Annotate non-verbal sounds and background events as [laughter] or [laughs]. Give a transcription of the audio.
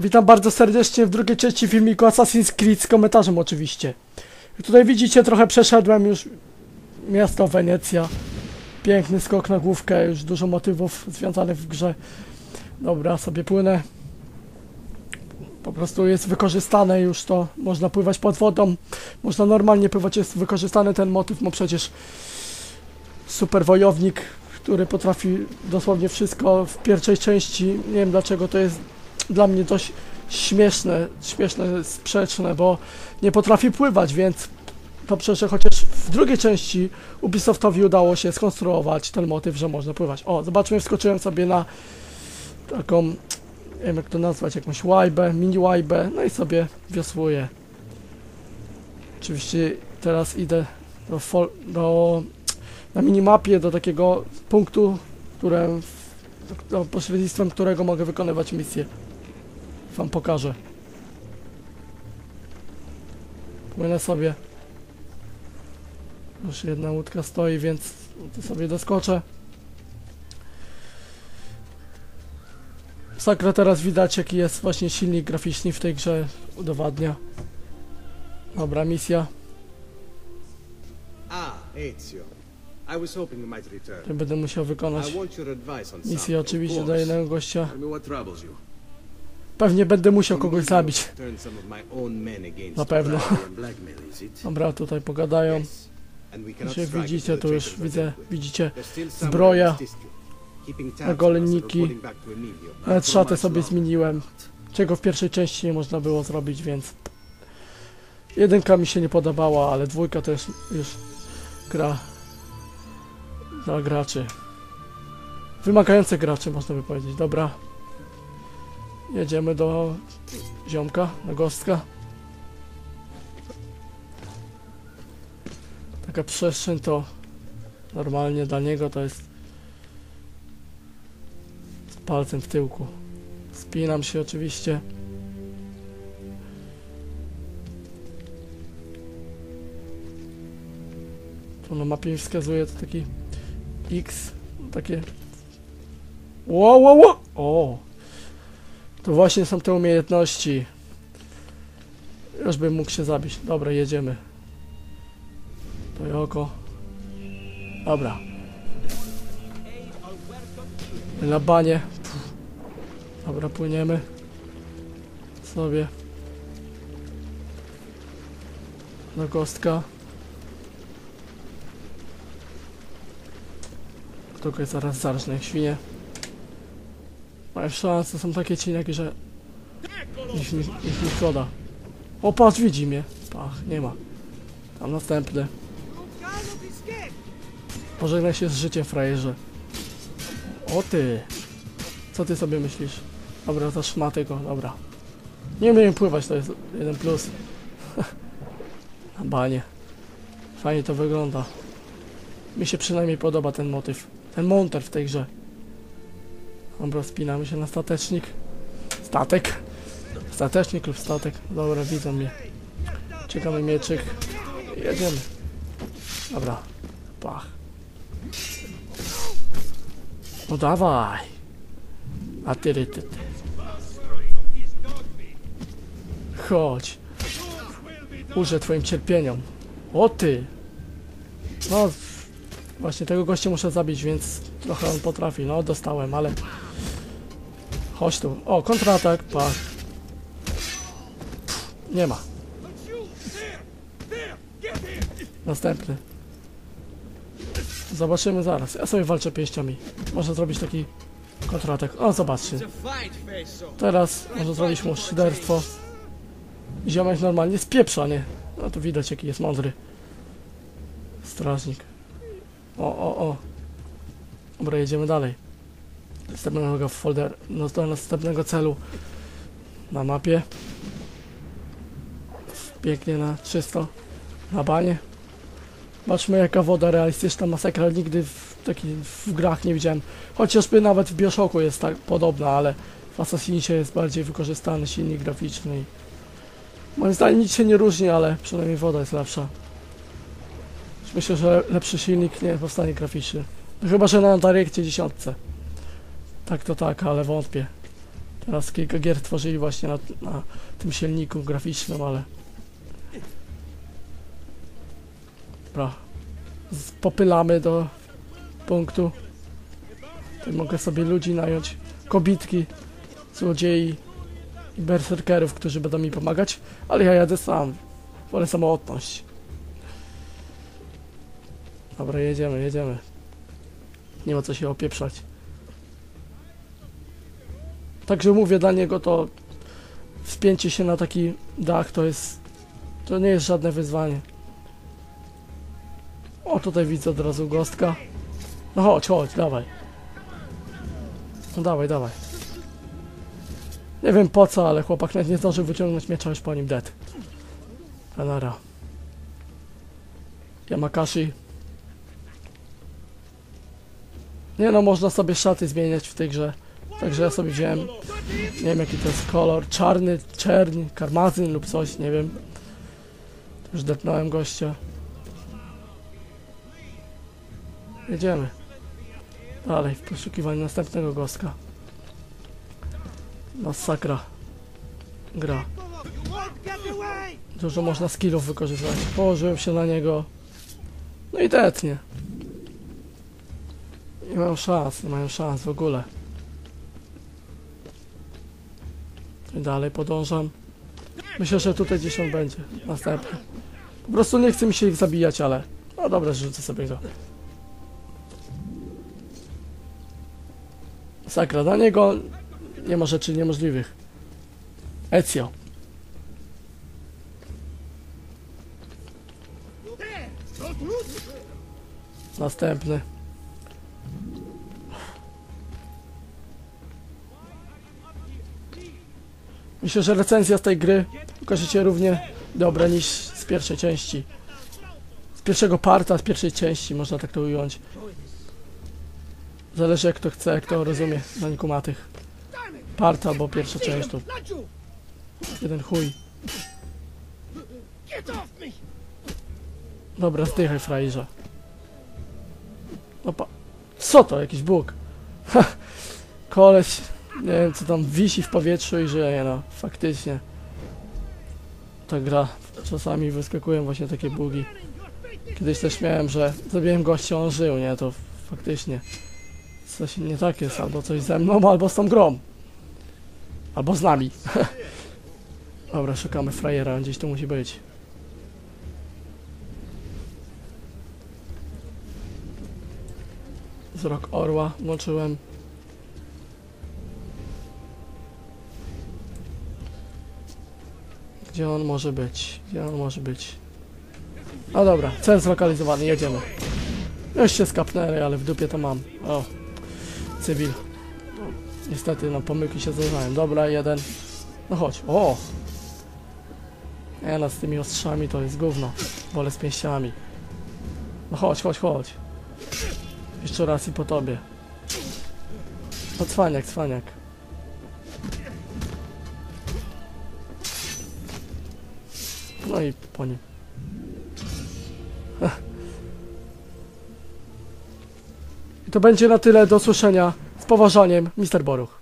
Witam bardzo serdecznie w drugiej części filmiku Assassin's Creed z komentarzem oczywiście. Tutaj widzicie, trochę przeszedłem już miasto Wenecja. Piękny skok na główkę, już dużo motywów związanych w grze. Dobra, sobie płynę. Po prostu jest wykorzystane już to, można pływać pod wodą, można normalnie pływać, jest wykorzystany ten motyw, bo przecież super wojownik, który potrafi dosłownie wszystko w pierwszej części, nie wiem dlaczego to jest dla mnie dość śmieszne, śmieszne, sprzeczne, bo nie potrafi pływać, więc to przecież chociaż w drugiej części Ubisoftowi udało się skonstruować ten motyw, że można pływać. O, zobaczmy, wskoczyłem sobie na taką, nie wiem jak to nazwać, jakąś łajbę, mini łajbę, no i sobie wiosłuję. Oczywiście teraz idę do, do na minimapie do takiego punktu, którym, do pośrednictwem którego mogę wykonywać misję. Wam pokażę. Płynę sobie. Już jedna łódka stoi, więc sobie doskoczę. Sakra teraz widać jaki jest właśnie silnik graficzny w tej grze udowadnia. Dobra, misja. Ah, Ezio. I was hoping you might return. Tu będę musiał wykonać misję oczywiście course. jednego gościa. Tell me what troubles you. Pewnie będę musiał kogoś zabić. Na pewno. Dobra, tutaj pogadają. Strike widzicie, tu już widzę, widzicie zbroja. Not Nawet szatę sobie zmieniłem, czego w pierwszej części nie można było zrobić, więc jedynka mi się nie podobała, ale dwójka to jest już gra dla graczy. Wymagające graczy, można by powiedzieć. Dobra. Jedziemy do ziomka, na gostka. Taka przestrzeń to normalnie dla niego to jest z palcem w tyłku. Spinam się oczywiście. Tu na mapie wskazuje to taki X, takie... Wow, wow, wow! O! To właśnie są te umiejętności. Już bym mógł się zabić. Dobra, jedziemy. To Joko. Dobra. Na banie. Dobra, płyniemy sobie do kostka. Tylko zaraz zarżnę jak świnie. Moje szanse są takie cieniaki, że ich mi, ich mi szkoda. O, patrz, widzi mnie. Pach, nie ma. Tam następny. Pożegnaj się z życiem, frajerze. O ty! Co ty sobie myślisz? Dobra, to szmaty go, dobra. Nie umiem pływać, to jest jeden plus. [laughs] Na banie. Fajnie to wygląda. Mi się przynajmniej podoba ten motyw. Ten monter w tej grze. Dobra, spinamy się na statecznik. Statek. Statecznik lub statek. Dobra, widzą mnie. Czekamy mieczyk. Jedziemy. Dobra. Pach. No dawaj. A ty, ty, ty. Chodź. Użę twoim cierpieniom. O ty. No, właśnie tego gościa muszę zabić, więc trochę on potrafi. No, dostałem, ale... Chodź tu. O, kontratak, pak. Nie ma. Następny. Zobaczymy zaraz. Ja sobie walczę pięściami. Można zrobić taki kontratak. O, zobaczcie. Teraz może zrobić mu szyderstwo. Ziomek normalnie spieprza, nie? No to widać jaki jest mądry. Strażnik. O, o, o. Dobra, jedziemy dalej. Następnego folder, no do następnego celu na mapie. Pięknie na czysto. Na banie. Zobaczmy jaka woda realistyczna masakra. Nigdy w, taki, w grach nie widziałem. Chociażby nawet w Bioshocku jest tak podobna, ale w Assassinie jest bardziej wykorzystany silnik graficzny. Moim zdaniem nic się nie różni, ale przynajmniej woda jest lepsza. Myślę, że lepszy silnik nie powstanie graficzny. Chyba, że na Directie 10. Tak to tak, ale wątpię. Teraz kilka gier tworzyli właśnie na, na tym silniku graficznym, ale... Dobra. Popylamy do punktu. Tu mogę sobie ludzi nająć. Kobitki, złodziei i berserkerów, którzy będą mi pomagać, ale ja jadę sam. Wolę samotność. Dobra, jedziemy, jedziemy. Nie ma co się opieprzać. Także mówię dla niego to wspięcie się na taki dach to jest to nie jest żadne wyzwanie. O tutaj widzę od razu gostka. No chodź, chodź, dawaj. No dawaj, dawaj. Nie wiem po co, ale chłopak nawet nie zdążył wyciągnąć miecza już po nim dead. Kanara. Yamakashi. Nie no, można sobie szaty zmieniać w tej grze. Także ja sobie wziąłem, nie wiem jaki to jest kolor, czarny, czerń, karmazyn lub coś, nie wiem. Już depnąłem gościa. Jedziemy. Dalej, w poszukiwaniu następnego gostka. Masakra. Gra. Dużo można skillów wykorzystać. Położyłem się na niego. No i detnie. Nie mają szans, nie mają szans w ogóle. Dalej podążam. Myślę, że tutaj gdzieś on będzie. Następny. Po prostu nie chce mi się ich zabijać, ale... No dobra, rzucę sobie go. Sakra, dla niego nie ma rzeczy niemożliwych. Ezio. Następny. Myślę, że recenzja z tej gry okaże się równie dobra niż z pierwszej części. Z pierwszego parta, z pierwszej części, można tak to ująć. Zależy jak to chce, jak to rozumie, na nikumatych. Part albo pierwsza część to jeden chuj. Dobra, zdychaj frajerze. Opa. Co to? Jakiś bóg. [laughs] Koleś, nie wiem co tam wisi w powietrzu i żyje, no. Faktycznie. Ta gra. Czasami wyskakują właśnie takie bugi. Kiedyś też miałem, że zabiłem gościa, on żył, nie? To faktycznie. Coś nie tak jest, albo coś ze mną, albo z tą grą. Albo z nami. [laughs] Dobra, szukamy frajera, on gdzieś tu musi być. Wzrok orła włączyłem. Gdzie on może być? Gdzie on może być? No dobra, cel zlokalizowany, jedziemy. Już się skapnęli, ale w dupie to mam. O, cywil. Niestety, no pomyłki się zdarzają. Dobra, jeden. No chodź, o! Nie no, z tymi ostrzami to jest gówno. Wolę z pięściami. No chodź, chodź, chodź. Jeszcze raz i po tobie. No cwaniak, cwaniak. No i po nim. I to będzie na tyle do słyszenia. Z poważaniem, Mister Boruch.